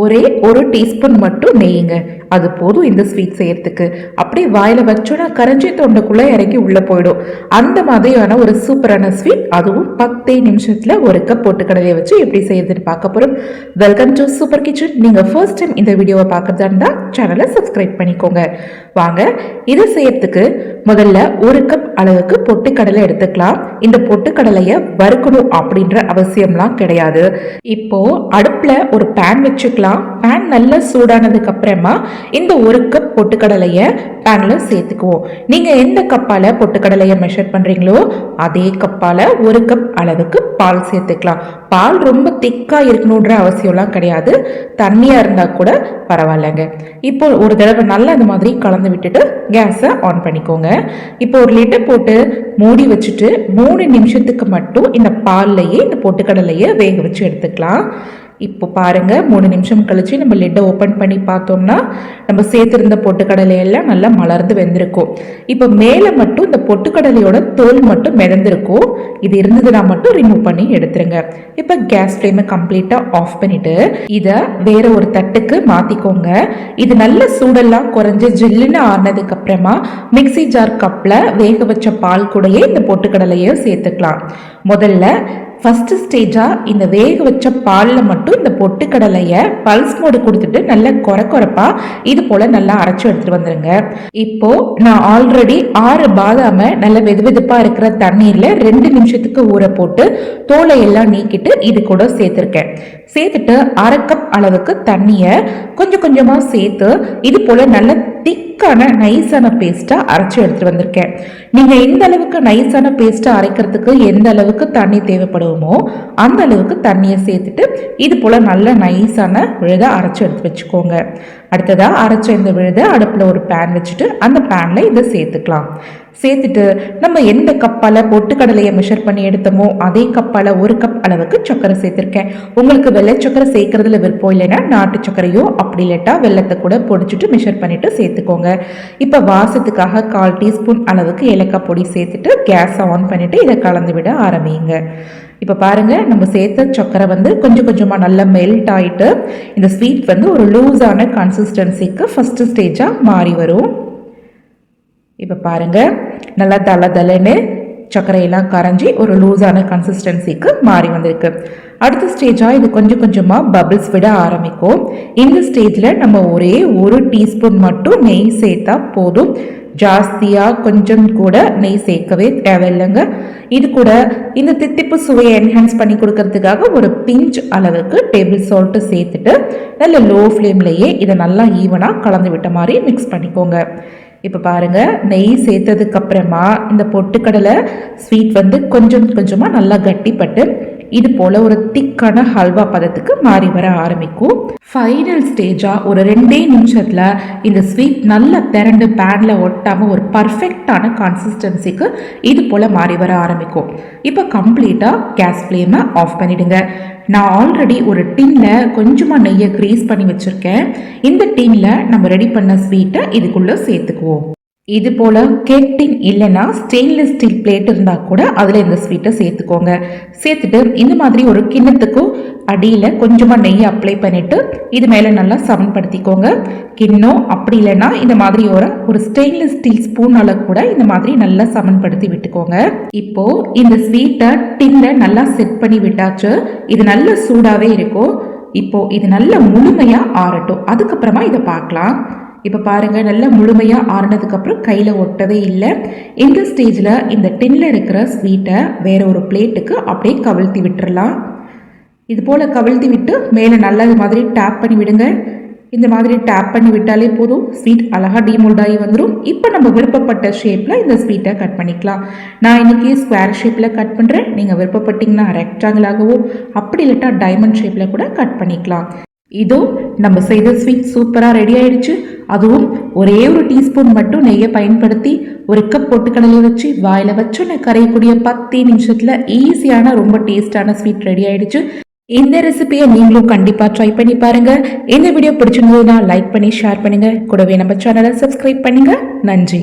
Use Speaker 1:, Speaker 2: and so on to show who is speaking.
Speaker 1: ஒரே ஒரு டீஸ்பூன் மட்டும் நெய்யுங்க. அது போதும் இந்த ஸ்வீட் செய்யறதுக்கு. அப்படியே வாயில வச்சோன்னா கரைஞ்சி தொண்டைக்குள்ள இறங்கி உள்ள போயிடும். அந்த மாதிரியான ஒரு சூப்பரான ஸ்வீட் அதுவும் பத்தே நிமிஷத்துல ஒரு கப் பொட்டுக்கடலையை வச்சு எப்படி செய்யறதுன்னு பார்க்க போறோம். வெல்கம் டு சூப்பர் கிச்சன் நீங்க ஃபர்ஸ்ட் டைம் இந்த வீடியோவை பார்க்கறதா இருந்தா சேனலை சப்ஸ்கிரைப் பண்ணிக்கோங்க. வாங்க இதை செய்யறதுக்கு முதல்ல ஒரு கப் அளவுக்கு பொட்டுக்கடலை எடுத்துக்கலாம். இந்த பொட்டுக்கடலையை வறுக்கணும் அப்படின்ற அவசியம்லாம் கிடையாது. இப்போ அடுப்புல ஒரு பேன் வச்சுக்கலாம். பேன் நல்லா சூடானதுக்கு அப்புறமா இந்த ஒரு கப் பொட்டுக்கடலையை பேனில் சேர்த்துக்குவோம். நீங்கள் எந்த கப்பால் பொட்டுக்கடலையை மெஷர் பண்ணுறீங்களோ அதே கப்பால் ஒரு கப் அளவுக்கு பால் சேர்த்துக்கலாம். பால் ரொம்ப திக்காக இருக்கணுன்ற அவசியம்லாம் கிடையாது. தண்ணியாக இருந்தால் கூட பரவாயில்லைங்க. இப்போ ஒரு தடவை நல்லா இந்த மாதிரி கலந்து விட்டுட்டு கேஸை ஆன் பண்ணிக்கோங்க. இப்போ ஒரு லிட்டர் போட்டு மூடி வச்சுட்டு மூணு நிமிஷத்துக்கு மட்டும் இந்த பால்லையே இந்த பொட்டுக்கடலையை வேக வச்சு எடுத்துக்கலாம். இப்போ பாருங்கள் மூணு நிமிஷம் கழித்து நம்ம லெட்டை ஓப்பன் பண்ணி பார்த்தோம்னா நம்ம சேர்த்துருந்த பொட்டுக்கடலை எல்லாம் நல்லா மலர்ந்து வெந்திருக்கும். இப்போ மேலே மட்டும் இந்த பொட்டுக்கடலையோட தோல் மட்டும் மிதந்திருக்கும். இது இருந்ததுன்னா மட்டும் ரிமூவ் பண்ணி எடுத்துருங்க. இப்போ கேஸ் ஃப்ளேமை கம்ப்ளீட்டாக ஆஃப் பண்ணிவிட்டு இதை வேற ஒரு தட்டுக்கு மாற்றிக்கோங்க இது நல்ல சூடெல்லாம் குறைஞ்சி ஜில்லுன்னு ஆறினதுக்கு மிக்சி மிக்ஸி ஜார் கப்பில் வேக வச்ச பால் கூடயே இந்த பொட்டுக்கடலையை சேர்த்துக்கலாம். முதல்ல ஃபஸ்ட்டு ஸ்டேஜாக இந்த வேக வச்ச பாலில் மட்டும் இந்த பொட்டுக்கடலையை பல்ஸ் மோடு கொடுத்துட்டு நல்லா குறை குறைப்பாக இது போல் நல்லா அரைச்சி எடுத்துகிட்டு வந்துடுங்க இப்போது நான் ஆல்ரெடி ஆறு பாதாமை நல்ல வெது வெதுப்பாக இருக்கிற தண்ணீரில் ரெண்டு நிமிஷத்துக்கு ஊற போட்டு தோலை எல்லாம் நீக்கிட்டு இது கூட சேர்த்துருக்கேன். சேர்த்துட்டு அரை கப் அளவுக்கு தண்ணியை கொஞ்சம் கொஞ்சமாக சேர்த்து இது போல் நல்லா திக்கான நைஸான பேஸ்ட்டாக அரைச்சி எடுத்துகிட்டு வந்திருக்கேன். நீங்கள் எந்த அளவுக்கு நைஸான பேஸ்ட்டை அரைக்கிறதுக்கு எந்த அளவுக்கு தண்ணி தேவைப்படுமோ அந்த அளவுக்கு தண்ணியை சேர்த்துட்டு இது போல் நல்ல நைஸான விழுதை அரைச்சி எடுத்து வச்சுக்கோங்க. அடுத்ததாக அரைச்ச இந்த விழுதை அடுப்பில் ஒரு பேன் வச்சுட்டு அந்த பேனில் இதை சேர்த்துக்கலாம். சேர்த்துட்டு நம்ம எந்த கப்பால் பொட்டுக்கடலையை மெஷர் பண்ணி எடுத்தோமோ அதே கப்பால் ஒரு கப் அளவுக்கு சர்க்கரை சேர்த்துருக்கேன். உங்களுக்கு வெள்ளை சர்க்கரை சேர்க்கறதுல விருப்பம் இல்லைன்னா நாட்டு சர்க்கரையோ அப்படி இல்லாட்டா வெள்ளத்தை கூட பொடிச்சிட்டு மெஷர் பண்ணிவிட்டு சேர்த்துக்கோங்க. இப்போ வாசத்துக்காக கால் டீஸ்பூன் அளவுக்கு ஏலக்காய் பொடி சேர்த்துட்டு கேஸை ஆன் பண்ணிவிட்டு இதை கலந்து விட ஆரம்பிங்க. இப்போ பாருங்கள் நம்ம சேர்த்த சக்கரை வந்து கொஞ்சம் கொஞ்சமாக நல்லா மெல்ட் ஆகிட்டு இந்த ஸ்வீட் வந்து ஒரு லூஸான கன்சிஸ்டன்சிக்கு ஃபஸ்ட்டு ஸ்டேஜாக மாறி வரும். இப்போ பாருங்கள் நல்லா தலை தலைன்னு சர்க்கரையெல்லாம் கரைஞ்சி ஒரு லூஸான கன்சிஸ்டன்சிக்கு மாறி வந்திருக்கு. அடுத்த ஸ்டேஜாக இது கொஞ்சம் கொஞ்சமாக பபிள்ஸ் விட ஆரம்பிக்கும். இந்த ஸ்டேஜில் நம்ம ஒரே ஒரு டீஸ்பூன் மட்டும் நெய் சேர்த்தா போதும். ஜாஸ்தியாக கொஞ்சம் கூட நெய் சேர்க்கவே தேவையில்லைங்க. இது கூட இந்த தித்திப்பு சுவையை என்ஹான்ஸ் பண்ணி கொடுக்கறதுக்காக ஒரு பிஞ்ச் அளவுக்கு டேபிள் சால்ட்டு சேர்த்துட்டு நல்ல லோ ஃப்ளேம்லேயே இதை நல்லா ஈவனாக கலந்து விட்ட மாதிரி மிக்ஸ் பண்ணிக்கோங்க. இப்போ பாருங்கள் நெய் சேர்த்ததுக்கப்புறமா இந்த பொட்டுக்கடலை ஸ்வீட் வந்து கொஞ்சம் கொஞ்சமாக நல்லா கட்டிப்பட்டு இது போல் ஒரு திக்கான ஹல்வா பதத்துக்கு மாறி வர ஆரம்பிக்கும். ஃபைனல் ஸ்டேஜாக ஒரு ரெண்டே நிமிஷத்தில் இந்த ஸ்வீட் நல்லா திரண்டு பேனில் ஒட்டாமல் ஒரு பர்ஃபெக்டான கன்சிஸ்டன்சிக்கு இது போல் மாறி வர ஆரம்பிக்கும். இப்போ கம்ப்ளீட்டாக கேஸ் ஃப்ளேமை ஆஃப் பண்ணிவிடுங்க நான் ஆல்ரெடி ஒரு டின்னில் கொஞ்சமாக நெய்யை க்ரீஸ் பண்ணி வச்சுருக்கேன். இந்த டின்னில் நம்ம ரெடி பண்ண ஸ்வீட்டை இதுக்குள்ளே சேர்த்துக்குவோம். இது போல் கேக் டின் இல்லைன்னா ஸ்டெயின்லெஸ் ஸ்டீல் பிளேட் இருந்தால் கூட அதில் இந்த ஸ்வீட்டை சேர்த்துக்கோங்க. சேர்த்துட்டு இந்த மாதிரி ஒரு கிண்ணத்துக்கும் அடியில் கொஞ்சமாக நெய் அப்ளை பண்ணிவிட்டு இது மேலே நல்லா சமன்படுத்திக்கோங்க. கிண்ணம் அப்படி இல்லைன்னா இந்த மாதிரி ஒரு ஒரு ஸ்டெயின்லெஸ் ஸ்டீல் ஸ்பூனால் கூட இந்த மாதிரி நல்லா சமன்படுத்தி விட்டுக்கோங்க. இப்போது இந்த ஸ்வீட்டை டின்ல நல்லா செட் பண்ணி விட்டாச்சு. இது நல்ல சூடாகவே இருக்கும். இப்போது இது நல்லா முழுமையாக ஆறட்டும். அதுக்கப்புறமா இதை பார்க்கலாம். இப்போ பாருங்கள் நல்லா முழுமையாக ஆறினதுக்கப்புறம் கையில் ஒட்டவே இல்லை. இந்த ஸ்டேஜில் இந்த டின்னில் இருக்கிற ஸ்வீட்டை வேற ஒரு பிளேட்டுக்கு அப்படியே கவிழ்த்தி விட்டுறலாம். இது போல் கவிழ்த்தி விட்டு மேலே நல்லா இது மாதிரி டேப் பண்ணி விடுங்க. இந்த மாதிரி டேப் பண்ணி விட்டாலே போதும். ஸ்வீட் அழகாக டீமோல்ட் ஆகி வந்துடும் இப்போ நம்ம விருப்பப்பட்ட ஷேப்பில் இந்த ஸ்வீட்டை கட் பண்ணிக்கலாம். நான் இன்றைக்கி ஸ்கொயர் ஷேப்பில் கட் பண்ணுறேன் நீங்கள் விருப்பப்பட்டிங்கன்னா ரெக்டாங்கிளாகவோ அப்படி இல்லாட்டா டைமண்ட் ஷேப்பில் கூட கட் பண்ணிக்கலாம். இதோ நம்ம செய்த ஸ்வீட் சூப்பராக ரெடி ஆயிடுச்சு. அதுவும் ஒரே ஒரு டீஸ்பூன் மட்டும் நெய்யை பயன்படுத்தி ஒரு கப் பொட்டுக்கடலை வச்சு வாயில் வச்சோன்னு கரையக்கூடிய பத்து நிமிஷத்தில் ஈஸியான ரொம்ப டேஸ்டான ஸ்வீட் ரெடி ஆயிடுச்சு. இந்த ரெசிபியை நீங்களும் கண்டிப்பாக ட்ரை பண்ணி பாருங்கள் இந்த வீடியோ பிடிச்சிருந்ததுன்னா லைக் பண்ணி ஷேர் பண்ணுங்கள் கூடவே நம்ம சேனலை சப்ஸ்கிரைப் பண்ணுங்கள் நன்றி.